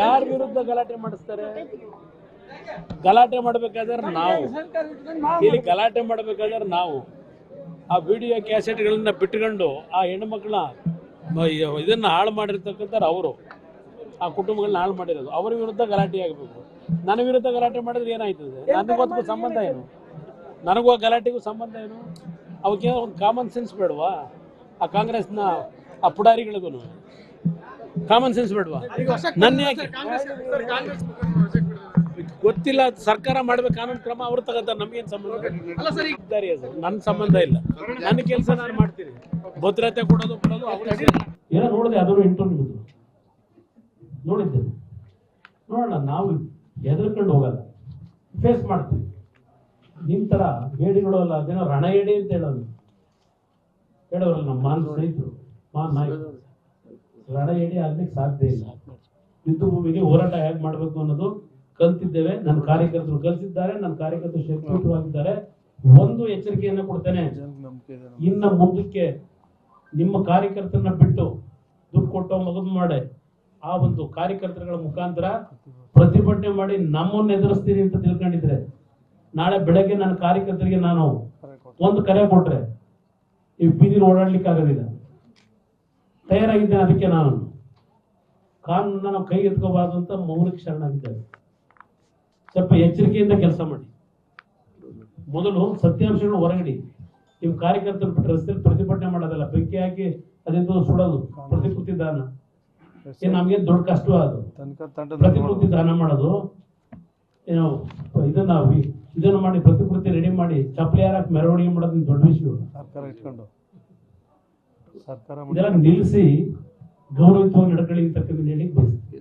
ಯಾರ ವಿರುದ್ಧ ಗಲಾಟೆ ಮಾಡಿಸ್ತಾರೆ? ಗಲಾಟೆ ಮಾಡ್ಬೇಕಾದ್ರೆ ನಾವು. ಇಲ್ಲಿ ಗಲಾಟೆ ಮಾಡ್ಬೇಕಾದ್ರೆ ನಾವು. ಆ ವಿಡಿಯೋ ಕ್ಯಾಸೆಟ್ಗಳನ್ನ ಬಿಟ್ಕೊಂಡು ಆ ಹೆಣ್ಮಕ್ಳನ್ನ ಇದನ್ನ ಹಾಳು ಮಾಡಿರ್ತಕ್ಕಂಥವ್ರು ಅವರು. ಆ ಕುಟುಂಬಗಳನ್ನ ಹಾಳು ಮಾಡಿರೋದು. ಅವ್ರ ವಿರುದ್ಧ ಗಲಾಟೆ ಆಗಬೇಕು. ನನ್ನ ವಿರುದ್ಧ ಗಲಾಟೆ ಮಾಡಿದ್ರೆ ಏನಾಯ್ತದೆ? ಅದಕ್ಕೂ ಸಂಬಂಧ ಏನು? ನನಗೂ ಆ ಗಲಾಟೆಗೂ ಸಂಬಂಧ ಏನು? ಅವಕ್ಕೆ ಒಂದು ಕಾಮನ್ ಸೆನ್ಸ್ ಬೇಡವಾ? ಆ ಕಾಂಗ್ರೆಸ್ನ ಆ ಪುಡಾರಿಗಳಿಗೂ ಕಾಮನ್ ಸೆನ್ಸ್ ಬಿಡ್ವಾ? ನನ್ನ ಯಾಕೆ? ಗೊತ್ತಿಲ್ಲ ಅದು ಸರ್ಕಾರ ಮಾಡ್ಬೇಕು ಕಾನೂನು ಕ್ರಮ ಅವ್ರು ತಗೋತಾರೆ ನಮ್ಗೇನು ಸಂಬಂಧ ನನ್ನ ಸಂಬಂಧ ಇಲ್ಲ. ನನ್ನ ಕೆಲಸ ನಾನು ಮಾಡ್ತೀನಿ. ಭದ್ರತೆ ಕೊಡೋದು ಕೊಡೋದು ಅವ್ರ ಏನೋ ನೋಡಿದೆ ಅದನ್ನು ಇಂಟರ್ವ್ಯೂ. ನೋಡಿದ್ದೆ. ನೋಡೋಣ ನಾವು ಹೆದರ್ಕೊಂಡು ಹೋಗಲ್ಲ. ಫೇಸ್ ಮಾಡ್ತೀವಿ. ನಿಮ್ ತರ ಹೇಡಿಗಳು ಅಲ್ಲ ಅದೇನೋ ರಣ ಹೇಳಿ ಅಂತ ಹೇಳೋದು. ಹೇಳೋರಲ್ಲ ನಮ್ಮ ಮಾನ್ ಸ್ನೇಹಿತರು ಮಾನ್ ನಾಯಕರು. ರಣ ಹೇಡಿ ಆಗ್ಲಿಕ್ಕೆ ಸಾಧ್ಯ ಇಲ್ಲ. ಯುದ್ಧ ಭೂಮಿಗೆ ಹೋರಾಟ ಹೇಗೆ ಮಾಡಬೇಕು ಅನ್ನೋದು ಕಲ್ತಿದ್ದೇವೆ. ನನ್ನ ಕಾರ್ಯಕರ್ತರು ಕಲ್ತಿದ್ದಾರೆ ನನ್ನ ಕಾರ್ಯಕರ್ತರು ಶಕ್ತಿಯುತವಾಗಿದ್ದಾರೆ. ಒಂದು ಎಚ್ಚರಿಕೆಯನ್ನು ಕೊಡ್ತೇನೆ. ಇನ್ನ ಮುಂದಕ್ಕೆ ನಿಮ್ಮ ಕಾರ್ಯಕರ್ತರನ್ನ ಬಿಟ್ಟು ದುಡ್ಡು ಕೊಟ್ಟು ಮಗದು ಮಾಡಿ. ಆ ಒಂದು ಕಾರ್ಯಕರ್ತರುಗಳ ಮುಖಾಂತರ ಪ್ರತಿಭಟನೆ ಮಾಡಿ ನಮ್ಮನ್ನ ಎದುರಿಸ್ತೀನಿ ಅಂತ ತಿಳ್ಕೊಂಡಿದ್ರೆ ನಾಳೆ ಬೆಳಗ್ಗೆ ನನ್ನ ಕಾರ್ಯಕರ್ತರಿಗೆ ನಾನು ಒಂದು ಕರೆ ಕೊಟ್ರೆ ಈ ಬೀದಿ ಓಡಾಡ್ಲಿಕ್ಕೆ ಆಗೋದಿಲ್ಲ. ತಯಾರಾಗಿದ್ದೇನೆ ಅದಕ್ಕೆ ನಾನು. ಕಾನೂನನ್ನ ನಾವು ಕೈ ಎತ್ಕೋಬಾರ್ದು ಅಂತ ಮೌನಕ್ಕೆ ಶರಣಾಗಿದ್ದೇವೆ ಸ್ವಲ್ಪ ಎಚ್ಚರಿಕೆಯಿಂದ ಕೆಲಸ ಮಾಡಿ. ಮೊದಲು ಸತ್ಯಾಂಶಗಳು ಹೊರಗಡಿ. ನೀವು ಕಾರ್ಯಕರ್ತರು ರಸ್ತೆಯಲ್ಲಿ ಪ್ರತಿಭಟನೆ ಮಾಡೋದಲ್ಲ ಬೆಂಕಿ ಹಾಕಿ ಅದೆಂತೋ ಸುಡೋದು ಪ್ರತಿಕೃತಿ ದಾನ ನಮ್ಗೆ ದೊಡ್ಡ ಕಷ್ಟ ಅದು. ಪ್ರತಿಕೃತಿ ದಾನ ಮಾಡೋದು. ಏನೋ ಇದನ್ನ ಇದನ್ನ ಮಾಡಿ ಪ್ರತಿಕೃತಿ ರೆಡಿ ಮಾಡಿ ಚಪ್ಪಲಿ ಹಾಕಿ ಮೆರವಣಿಗೆ ಮಾಡೋದು ದೊಡ್ಡ ವಿಷಯ. ಸರ್ಕಾರ ಇಟ್ಕೊಂಡು ಸರ್ಕಾರ ಇದೆಲ್ಲ ನಿಲ್ಲಿಸಿ ಗೌರವಿತವಾಗಿ ನಡ್ಕೊಳ್ಳಿ ಅಂತಕ್ಕಂಥ ಹೇಳಿ ಬಯಸ್ತೀನಿ